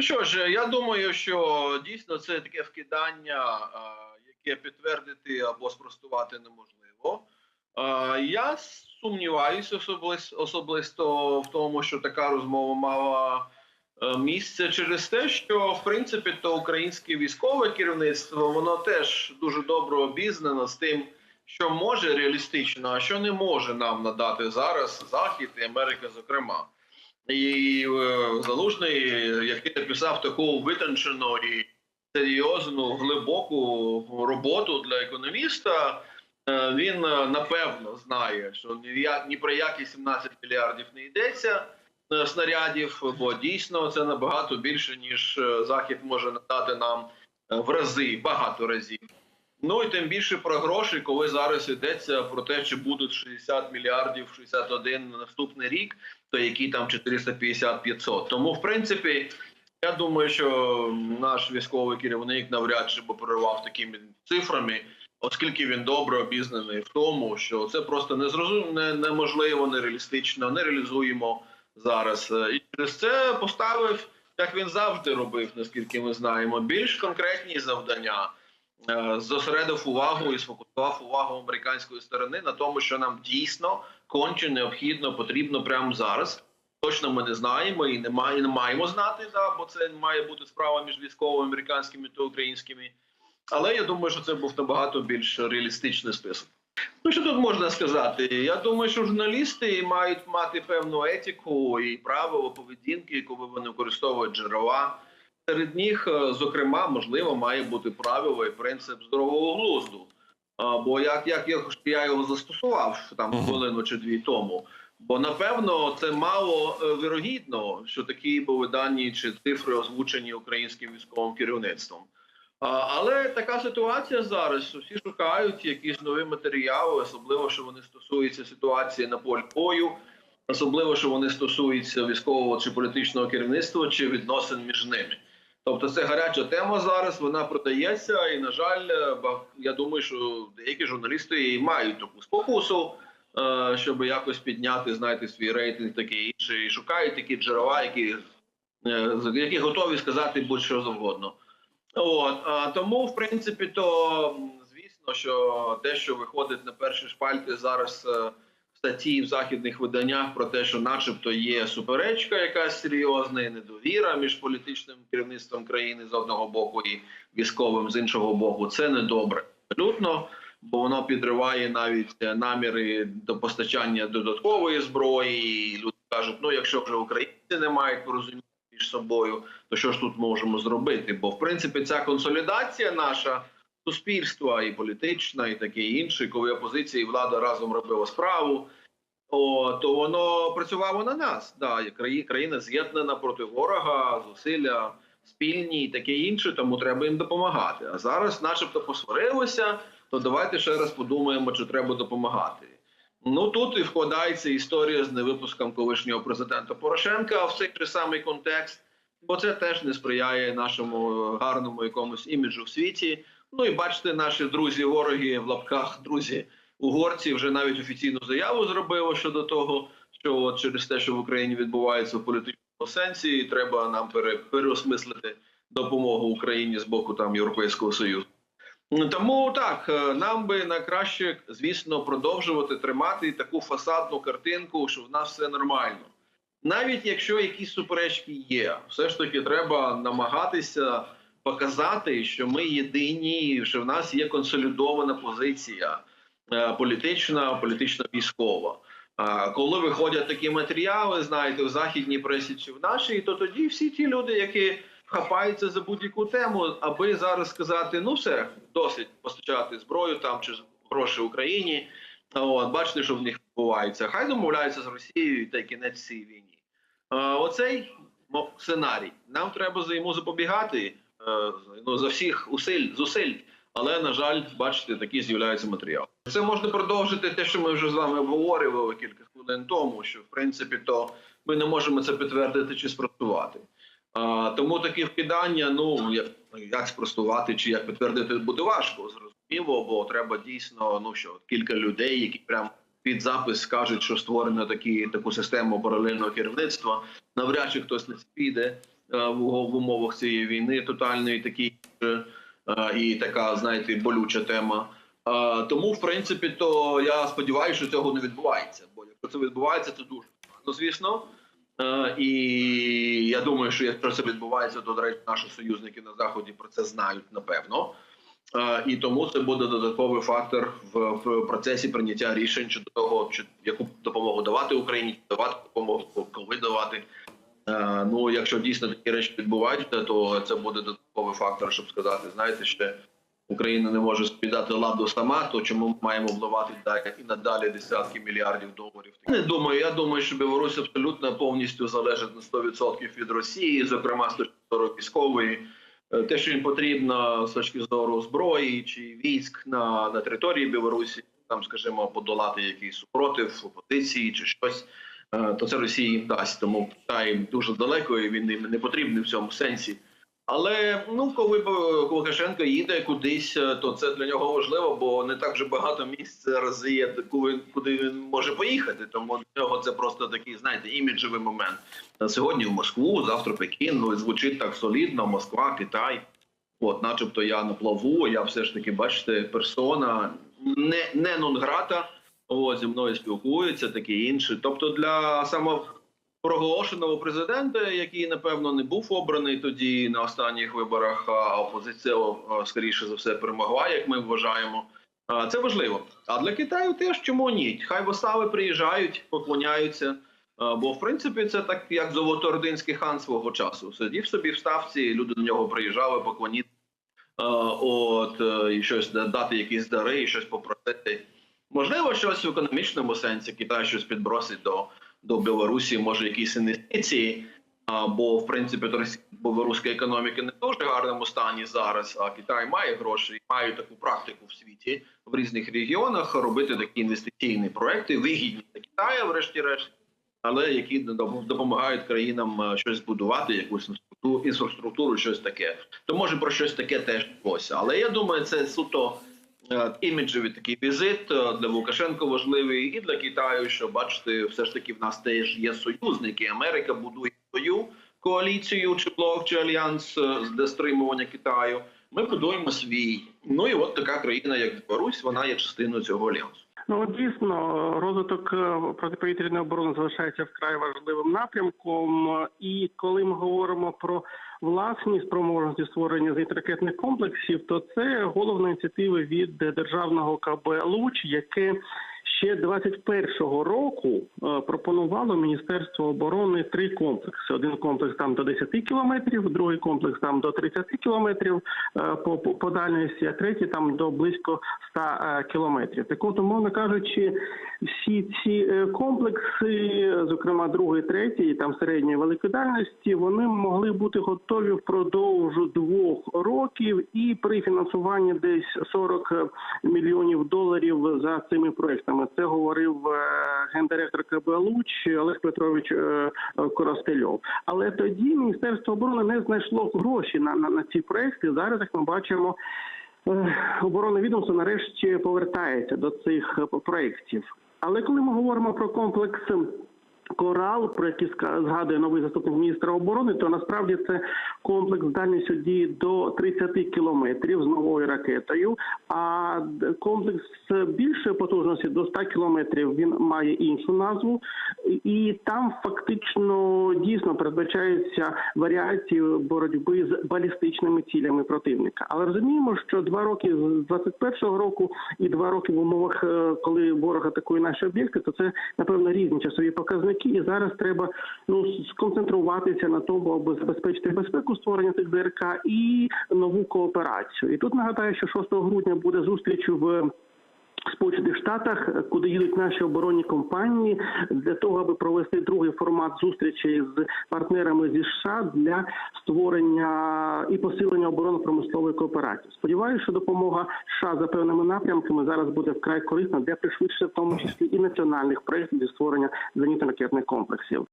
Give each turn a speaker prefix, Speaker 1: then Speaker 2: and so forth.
Speaker 1: Ну що ж, я думаю, що дійсно це таке вкидання, яке підтвердити або спростувати неможливо. Я сумніваюся особисто, в тому, що така розмова мала е, місце через те, що в принципі то українське військове керівництво воно теж дуже добре обізнано з тим, що може реалістично, а що не може нам надати зараз Захід і Америка, зокрема. І е, залужний, який написав таку витончену і серйозну глибоку роботу для економіста, е, він е, напевно знає, що ні, про які 17 мільярдів не йдеться снарядів, бо дійсно це набагато більше ніж захід може надати нам в рази, багато разів. Ну і тим більше про гроші, коли зараз йдеться про те, чи будуть 60 мільярдів 61 на наступний рік, то які там 450-500. Тому, в принципі, я думаю, що наш військовий керівник навряд чи би переривав такими цифрами, оскільки він добре обізнаний в тому, що це просто не зрозум... не, неможливо, нереалістично, не реалізуємо зараз. І через це поставив, як він завжди робив, наскільки ми знаємо, більш конкретні завдання. Е, Зосередив увагу і сфокусував увагу американської сторони на тому, що нам дійсно конче необхідно, потрібно прямо зараз. Точно ми не знаємо і не, має, не маємо знати, да, бо це має бути справа між військовими американськими та українськими. Але я думаю, що це був набагато більш реалістичний список. Ну що тут можна сказати? Я думаю, що журналісти мають мати певну етику і правила поведінки, коли вони використовують джерела. Серед них, е, зокрема, можливо, має бути правило і принцип здорового глузду. Бо як, як я, я його застосував там хвилину чи дві тому. Бо напевно це мало е, вірогідно, що такі були дані чи цифри озвучені українським військовим керівництвом. Але така ситуація зараз. що Всі шукають якісь нові матеріали, особливо що вони стосуються ситуації на полі бою, особливо що вони стосуються військового чи політичного керівництва чи відносин між ними. Тобто це гаряча тема зараз. Вона продається, і на жаль, е, я думаю, що деякі журналісти і мають таку спокусу, е, щоб якось підняти, знаєте, свій рейтинг, таке інше, і шукають такі джерела, які, е, які готові сказати будь-що завгодно. От а тому, в принципі, то звісно, що те, що виходить на перші шпальти зараз статті в західних виданнях про те, що, начебто, є суперечка, якась серйозна і недовіра між політичним керівництвом країни з одного боку і військовим з іншого боку, це недобре абсолютно, бо воно підриває навіть наміри до постачання додаткової зброї. І люди кажуть: ну, якщо вже українці не мають порозуміння між собою, то що ж тут можемо зробити? Бо в принципі ця консолідація наша суспільства і політична, і таке інше, коли опозиція і влада разом робила справу. О, то воно працювало на нас. Да, і країна з'єднана проти ворога, зусилля спільні і таке інше, тому треба їм допомагати. А зараз, начебто, посварилися, то давайте ще раз подумаємо, чи треба допомагати. Ну тут і вкладається історія з невипуском колишнього президента Порошенка в цей же самий контекст, бо це теж не сприяє нашому гарному якомусь іміджу в світі. Ну і бачите, наші друзі, вороги в лапках, друзі угорці вже навіть офіційну заяву зробили щодо того, що от через те, що в Україні відбувається в політичному сенсі, треба нам пере, переосмислити допомогу Україні з боку там Європейського Союзу. Ну, Тому так е, нам би на краще, звісно, продовжувати тримати таку фасадну картинку, що в нас все нормально. Навіть якщо якісь суперечки є, все ж таки треба намагатися показати, що ми єдині, що в нас є консолідована позиція е, політична, політично військова. Коли виходять такі матеріали, знаєте, в західній пресі чи в нашій, то тоді всі ті люди, які хапаються за будь-яку тему, аби зараз сказати: ну все, досить постачати зброю там чи гроші Україні. От, бачите, що в них відбувається. Хай домовляються з Росією та кінець цій війні. Оцей ну, сценарій. Нам треба за йому запобігати ну, за всіх усиль, зусиль. Але на жаль, бачите, такі з'являються матеріали. Це можна продовжити те, що ми вже з вами обговорювали кілька хвилин тому. Що в принципі то ми не можемо це підтвердити чи спростувати. А, тому такі вкидання, ну як, як спростувати чи як підтвердити, буде важко зрозуміло, бо треба дійсно ну що кілька людей, які прям під запис скажуть, що створено такі таку систему паралельного керівництва. Навряд чи хтось не піде. В, в умовах цієї війни тотальної, такі е, і така, знаєте, болюча тема. Е, Тому, в принципі, то я сподіваюся, що цього не відбувається. Бо якщо це відбувається, це дуже погано, звісно. Е, І я думаю, що якщо це відбувається, то до речі, наші союзники на заході про це знають напевно. Е, І тому це буде додатковий фактор в, в процесі прийняття рішень щодо того, чи яку допомогу давати Україні, давати допомогу, коли давати. Е, Ну, якщо дійсно такі речі відбуваються, то це буде додатковий фактор, щоб сказати, знаєте, ще Україна не може собі дати ладу сама, то чому ми маємо вливати далі і надалі десятки мільярдів доларів? Не думаю. Я думаю, що Білорусь абсолютно повністю залежить на 100% від Росії, зокрема з точки зору військової. Е, Те, що їм потрібно з точки зору зброї чи військ на, на території Білорусі, там, скажімо, подолати якийсь супротив опозиції чи щось, то це Росія їм дасть. Тому Китай дуже далеко і він їм не потрібний в цьому сенсі. Але ну, коли б Лукашенко їде кудись, е, то це для нього важливо, бо не так вже багато місць зараз є, куди, він може поїхати. Тому для нього це просто такий, знаєте, іміджевий момент. Е, Сьогодні в Москву, завтра Пекін. Ну і звучить так солідно. Москва, Китай. От, начебто, я на плаву. Я все ж таки, бачите, персона не, не нон-грата. О, зі мною спілкуються, таке інше. Тобто, для самого проголошеного президента, який напевно не був обраний тоді на останніх виборах, а опозиція скоріше за все перемогла, як ми вважаємо. Це важливо. А для Китаю теж чому ні? Хай вистави приїжджають, поклоняються. Бо в принципі це так, як золотородинський хан свого часу. Сидів собі в ставці, люди до нього приїжджали, поклоніти, от е, і щось дати якісь дари, і щось попросити. Можливо, щось в економічному сенсі Китай щось підбросить до до Білорусі, може якісь інвестиції. А, бо в принципі білоруська економіка не в дуже гарному стані зараз. А Китай має гроші і має таку практику в світі в різних регіонах робити такі інвестиційні проекти, вигідні для Китаю, врешті-решт, але які допомагають країнам е, щось будувати, якусь інфраструктуру, щось таке. То може про щось таке теж йшлося. Але я думаю, це суто іміджевий такий візит е, для Лукашенко важливий і для Китаю, що бачите, все ж таки в нас теж є союзники. Америка будує свою коаліцію, чи блок, чи альянс з для стримування Китаю. Ми будуємо свій. Ну і от така країна, як Білорусь, вона є частиною цього альянсу.
Speaker 2: Ну дійсно розвиток е, протиповітряної оборони залишається вкрай важливим напрямком. І коли ми говоримо про власні спроможності створення зенітно-ракетних комплексів, то це головна ініціатива від державного КБ «Луч», яке ще 21-го року е, пропонувало Міністерство оборони три комплекси: один комплекс там до 10 кілометрів, другий комплекс там до 30 кілометрів е, по, по, по дальності, а третій там до близько 100 е, кілометрів. Так от, умовно кажучи, всі ці комплекси, зокрема другий, третій, там середньої великої дальності, вони могли бути готові впродовж двох років, і при фінансуванні десь 40 мільйонів доларів за цими проектами. Це говорив е, гендиректор КБ Луч Олег Петрович е, Коростельов. Але тоді Міністерство оборони не знайшло гроші на, на, на ці проекти. Зараз, як ми бачимо. Е, Оборонне відомство нарешті повертається до цих проєктів. Але коли ми говоримо про комплекс Корал, про який згадує новий заступник міністра оборони, то насправді це комплекс дальністю дії до 30 кілометрів з новою ракетою. А комплекс більшої потужності до 100 кілометрів він має іншу назву, і там фактично дійсно передбачаються варіації боротьби з балістичними цілями противника. Але розуміємо, що два роки з 21-го року і два роки в умовах, е, коли ворог атакує наші об'єкти, то це напевно різні часові показники. І зараз треба ну сконцентруватися на тому, аби забезпечити безпеку створення цих ДРК і нову кооперацію. І тут нагадаю, що 6 грудня буде зустріч в. Сполучених Штатах, куди їдуть наші оборонні компанії, для того, аби провести другий формат зустрічі з партнерами зі США для створення і посилення оборонно-промислової кооперації. Сподіваюся, що допомога США за певними напрямками зараз буде вкрай корисна для пришвидшення, в тому числі і національних проєктів зі створення зенітно-ракетних комплексів.